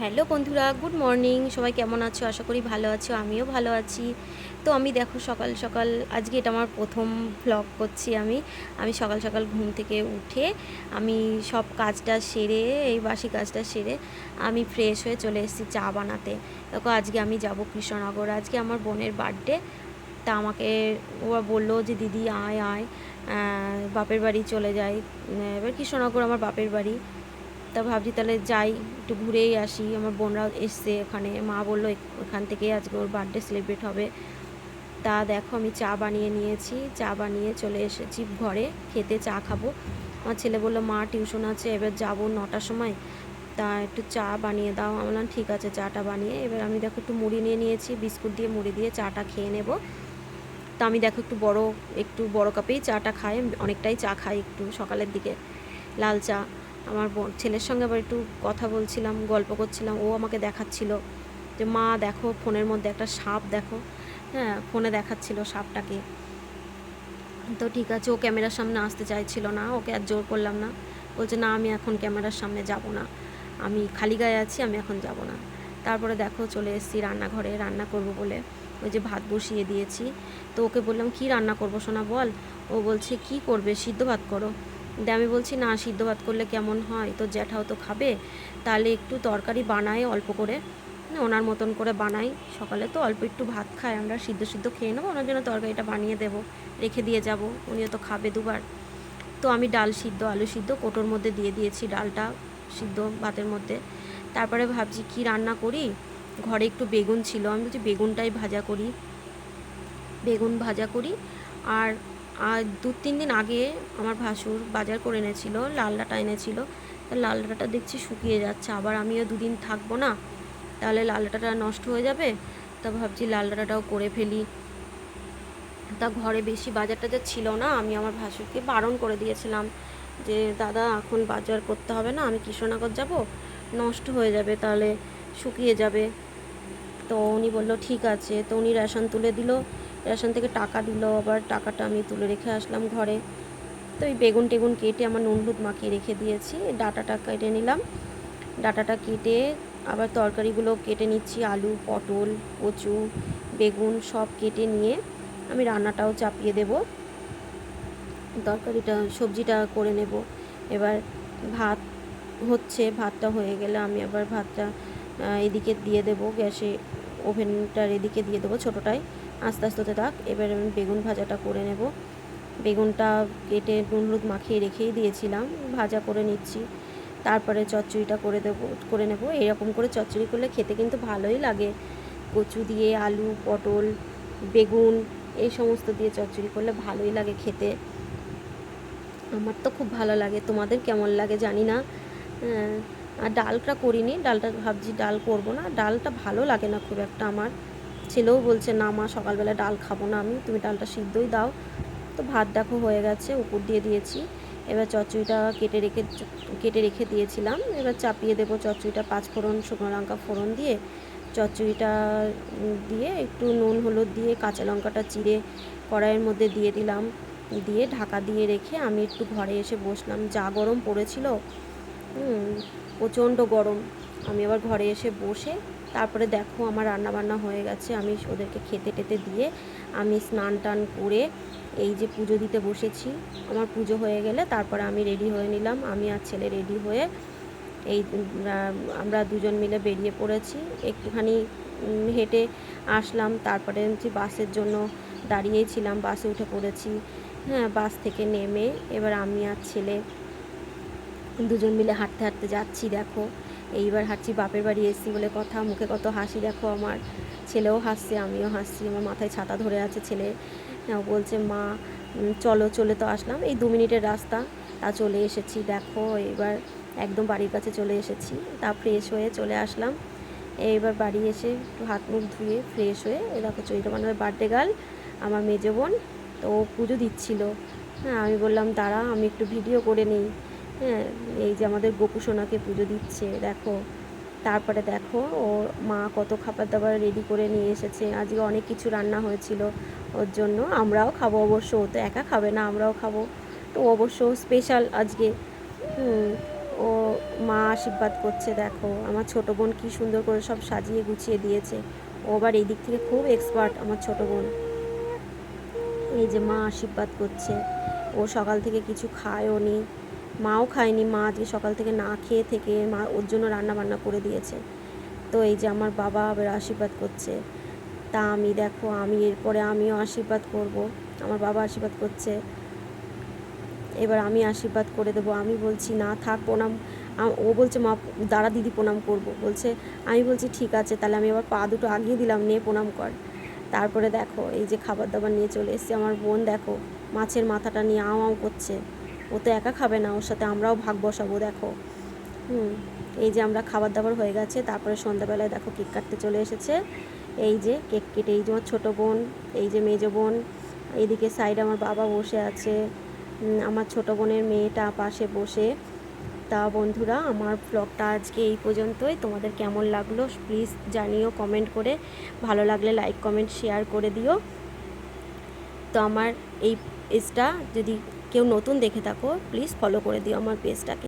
Hello বন্ধুরা good morning. সবাই কেমন আছো? আশা করি ভালো আছো আমিও ভালো আছি। তো আমি দেখো সকাল সকাল আজকে এটা আমার প্রথম ভ্লগ করছি আমি। আমি সকাল সকাল ঘুম থেকে উঠে আমি সব কাজটা সেরে এই বাসি কাজটা সেরে আমি ফ্রেশ হয়ে চলে এসেছি চা বানাতে। দেখো আজকে আমি যাব কৃষ্ণনগর। আজকে আমার বোনের বার্থডে তা আমাকে ওরা বলল যে দিদি আয় আয় বাপের বাড়ি চলে উম, এবার কৃষ্ণনগর আমার বাপের বাড়ি। তা ভাবছি তাহলে যাই, একটু ঘুরেই আসি। আমার বোনরাও এসছে ওখানে। মা বলল ওখান থেকে আজকে ওর বার্থডে সেলিব্রেট হবে। তা দেখো, আমি চা বানিয়ে নিয়েছি। চা বানিয়ে চলে এসেছি ঘরে, খেতে চা খাব। আমার ছেলে বলল, মা টিউশন আছে, এবার যাব নটার সময়। তা একটু চা বানিয়ে দাও। আমি বললাম, ঠিক আছে, চাটা বানিয়ে। এবার আমি দেখো, একটু মুড়ি নিয়ে নিয়েছি, বিস্কুট দিয়ে মুড়ি দিয়ে চাটা খেয়ে নেব। তা আমি দেখো, একটু বড় একটু বড় কাপেই চাটা খাই। অনেকটাই চা খাই একটু সকালের দিকে, লাল চা। আমার ছেলের সঙ্গে আবার একটু কথা বলছিলাম, গল্প করছিলাম। ও আমাকে দেখাচ্ছিল যে, মা, দেখো, ফোনের মধ্যে একটা সাপ, দেখো। হ্যাঁ ফোনে দেখাচ্ছিল সাপটাকে। তো ঠিক আছে, ও ক্যামেরার সামনে আসতে চাইছিল না, ওকে আর জোর করলাম না। বলছে, না, আমি এখন ক্যামেরার সামনে যাব না। আমি খালি গায়ে আছি, আমি এখন যাব না। তারপরে দেখো, চলে এসেছি রান্নাঘরে, রান্না করব বলে। ওই যে ভাত বসিয়ে দিয়েছি। তো ওকে বললাম, কি রান্না করব সোনা, বল? ও বলছে, কি করবে? সিদ্ধ ভাত করো। দিয়ে আমি বলছি না সিদ্ধ ভাত করলে কেমন হয়? তো জ্যাঠাও তো খাবে। তাহলে একটু তরকারি বানাই অল্প করে। না, ওনার মতন করে বানাই। সকালে তো অল্প একটু ভাত খাই আমরা সিদ্ধ সিদ্ধ খেয়ে নেব। ওনার জন্য তরকারিটা বানিয়ে দেবো। রেখে দিয়ে যাব। উনিও তো খাবে দুবার। তো আমি ডাল সিদ্ধ আলু সিদ্ধ কোটোর মধ্যে দিয়ে দিয়েছি ডালটা সিদ্ধ ভাতের মধ্যে। তারপরে ভাবছি কি রান্না করি? ঘরে একটু বেগুন ছিল। আমি বলছি বেগুনটাই ভাজা করি। বেগুন ভাজা করি। আর আর দু তিন দিন আগে আমার ভাসুর বাজার করে এনেছিল, লাল ডাঁটা এনেছিল। তা লাল ডাঁটাটা দেখছি শুকিয়ে যাচ্ছে, আবার আমিও দুদিন থাকব না, তাহলে লাল ডাঁটাটা নষ্ট হয়ে যাবে? তা ভাবছি লাল ডাঁটাটাও করে ফেলি। তা ঘরে বেশি বাজার টাজার ছিল না, আমি আমার ভাসুরকে বারণ করে দিয়েছিলাম যে, দাদা, এখন বাজার করতে হবে না, আমি কৃষ্ণনগর যাব, নষ্ট হয়ে যাবে, তাহলে শুকিয়ে যাবে। তো উনি বলল, ঠিক আছে। তো উনি রেশন তুলে দিল রেশন থেকে টাকা দিল, আবার টাকাটা আমি তুলে রেখে আসলাম ঘরে। তো এই বেগুন টেগুন কেটে আমার নুন হলুদ মাখিয়ে রেখে দিয়েছি, ডাটাটা কেটে নিলাম। ডাটাটা কেটে আবার তরকারিগুলো কেটে নিচ্ছি, আলু, পটল, কচু, বেগুন সব কেটে নিয়ে আমি রান্নাটাও চাপিয়ে দেব। তরকারিটা, সবজিটা করে নেব। এবার ভাত হচ্ছে, ভাতটা হয়ে গেলে আমি আবার ভাতটা এদিকে দিয়ে দেবো, গ্যাসে ওভেনটার এদিকে দিয়ে দেবো ছোটোটায়। আস্তে আস্তে থাক। এবার আমি বেগুন ভাজাটা করে নেব। বেগুনটা কেটে নুন হলুদ মাখিয়ে রেখেই দিয়েছিলাম। ভাজা করে নিচ্ছি। তারপরে চচ্চড়িটা করে দেবো, করে নেব। এরকম করে চচ্চড়ি করলে খেতে কিন্তু ভালোই লাগে। কচু দিয়ে আলু, পটল, বেগুন, এই সমস্ত দিয়ে চচ্চড়ি করলে ভালোই লাগে খেতে। আমার তো খুব ভালো লাগে। তোমাদের কেমন লাগে জানি না। আর ডালটা করিনি। ডালটা ভাবছি ডাল করব না। ডালটা ভালো লাগে না খুব একটা আমার। ছেলেও বলছে, না মা, সকালবেলা ডাল খাব না আমি, তুমি ডালটা সিদ্ধই দাও। তো ভাত দেখো হয়ে গেছে, উপর দিয়ে দিয়েছি। এবার চচ্চড়িটা কেটে রেখে কেটে রেখে দিয়েছিলাম। এবার চাপিয়ে দেবো চচ্চড়িটা পাঁচ ফোড়ন, শুকনো লঙ্কা ফোড়ন দিয়ে। চচ্চড়িটা দিয়ে একটু নুন, হলুদ দিয়ে কাঁচা লঙ্কাটা চিড়ে কড়াইয়ের মধ্যে দিয়ে দিলাম। দিয়ে ঢাকা দিয়ে রেখে আমি একটু ঘরে এসে বসলাম। যা গরম পড়েছিল প্রচণ্ড গরম। আমি আবার ঘরে এসে বসে তারপরে দেখো আমার রান্না বান্না হয়ে গেছে, আমি ওদেরকে খেতে টেতে দিয়ে আমি স্নান টান করে এই যে পুজো দিতে বসেছি। আমার পুজো হয়ে গেলে তারপরে আমি রেডি হয়ে নিলাম। আমি আর ছেলে রেডি হয়ে এই আমরা দুজন মিলে বেরিয়ে পড়েছি। একটুখানি হেঁটে আসলাম। তারপরে হচ্ছে বাসের জন্য দাঁড়িয়েই ছিলাম, বাসে উঠে পড়েছি। হ্যাঁ বাস থেকে নেমে এবার আমি আর ছেলে দুজন মিলে হাঁটতে হাঁটতে যাচ্ছি, দেখো। এইবার হাঁটছি, বাপের বাড়ি এসছি বলে কথা, মুখে কত হাসি দেখো আমার। ছেলেও হাসছে, আমিও হাসছি, আমার মাথায় ছাতা ধরে আছে ছেলে। বলছে, মা চলো, চলে তো আসলাম। এই দু মিনিটের রাস্তা, তা চলে এসেছি। দেখো এবার একদম বাড়ির কাছে চলে এসেছি। তা ফ্রেশ হয়ে চলে আসলাম। এইবার বাড়ি এসে একটু হাত মুখ ধুয়ে ফ্রেশ হয়ে দেখো চৈত্র বান্ধবের বার্থডে গার্ল আমার মেজো বোন, তো ও পুজো দিচ্ছিল। হ্যাঁ আমি বললাম, দাঁড়া, আমি একটু ভিডিও করে নিই। হ্যাঁ এই যে আমাদের গোপু সোনাকে পুজো দিচ্ছে, দেখো। তারপরে দেখো, ওর মা কত খাবার দাবার রেডি করে নিয়ে এসেছে। আজকে অনেক কিছু রান্না হয়েছিল ওর জন্য। আমরাও খাব অবশ্য, ও তো একা খাবে না, আমরাও খাব। তো অবশ্য স্পেশাল আজকে ও মা আশীর্বাদ করছে, দেখো। আমার ছোটো বোন কী সুন্দর করে সব সাজিয়ে গুছিয়ে দিয়েছে। ও আবার এই দিক থেকে খুব এক্সপার্ট আমার ছোটো বোন। এই যে মা আশীর্বাদ করছে। ও সকাল থেকে কিছু খায়ও নি। মাও খায়নি, মা আজকে সকাল থেকে না খেয়ে থেকে মা ওর জন্য রান্না বান্না করে দিয়েছে। তো এই যে আমার বাবা আবার আশীর্বাদ করছে। তা আমি দেখো, আমি এরপরে আমিও আশীর্বাদ করব। আমার বাবা আশীর্বাদ করছে। এবার আমি আশীর্বাদ করে দেবো। আমি বলছি, না থাক, প্রণাম। ও বলছে, মা, দাঁড়া দিদি, প্রণাম করব। বলছে, আমি বলছি, ঠিক আছে, তাহলে আমি আবার পা দুটো আগিয়ে দিলাম, নে, প্রণাম কর। তারপরে দেখো, এই যে খাবার দাবার নিয়ে চলে এসেছে। আমার বোন দেখো, মাছের মাথাটা নিয়ে আও আও করছে। ও তো একা খাবে না, ওর সাথে আমরাও ভাগ বসাবো, দেখো। হুম, এই যে আমরা খাবার দাবার হয়ে গেছে, তারপরে সন্ধ্যাবেলায় দেখো কেক কাটতে চলে এসেছে। এই যে কেক কেটে, এই যে আমার ছোটো বোন, এই যে মেজো বোন, এইদিকে সাইডে আমার বাবা বসে আছে। আমার ছোটো বোনের মেয়েটা পাশে বসে। তা বন্ধুরা, আমার ব্লগটা আজকে এই পর্যন্তই। তোমাদের কেমন লাগল প্লিজ জানিও কমেন্ট করে। ভালো লাগলে লাইক কমেন্ট শেয়ার করে দিও। তো আমার এই পেজটা যদি কেউ নতুন দেখে থাকো প্লিজ ফলো করে দিও আমার পেজটাকে